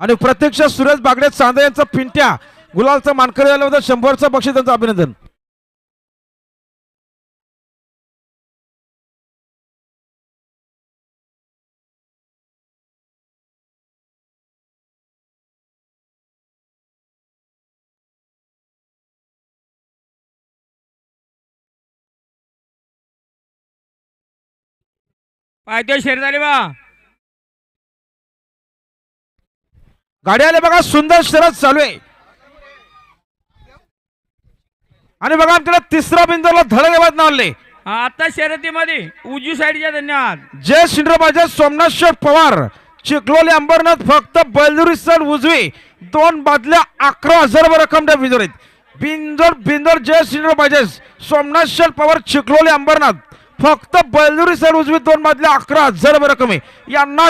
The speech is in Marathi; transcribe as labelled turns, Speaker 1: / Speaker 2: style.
Speaker 1: आणि प्रत्यक्ष सुरेश बागडे चांदे यांचा पिंट्या गुलालचा मानकरी झाल्याबद्दल शंभरचं बक्षीस त्यांचं अभिनंदन.
Speaker 2: पायथ्यावर शेर झाले बा.
Speaker 1: गाडी आले बघा सुंदर शरद चालू आहे. आणि बघा आमच्याला तिसरा बिंदूला धडक नावले
Speaker 2: आता शर्यतीमध्ये उजवी साईडच्या धन्यवाद.
Speaker 1: जय शिंद्रबाजे सोमनाथ शेठ पवार चिखलोली अंबरनाथ फक्त बैलदुरी सण उजवी दोन बादल्या अकरा हजार रुपये रक्कम त्या बिंदोरीत बिंदोर बिंदोर जय शिंद्रबाजे सोमनाथ शेठ पवार चिखलोली अंबरनाथ फक्त बैलदुरी सण उजवी दोन बादल्या अकरा हजार रुपये रक्कम आहे. यांना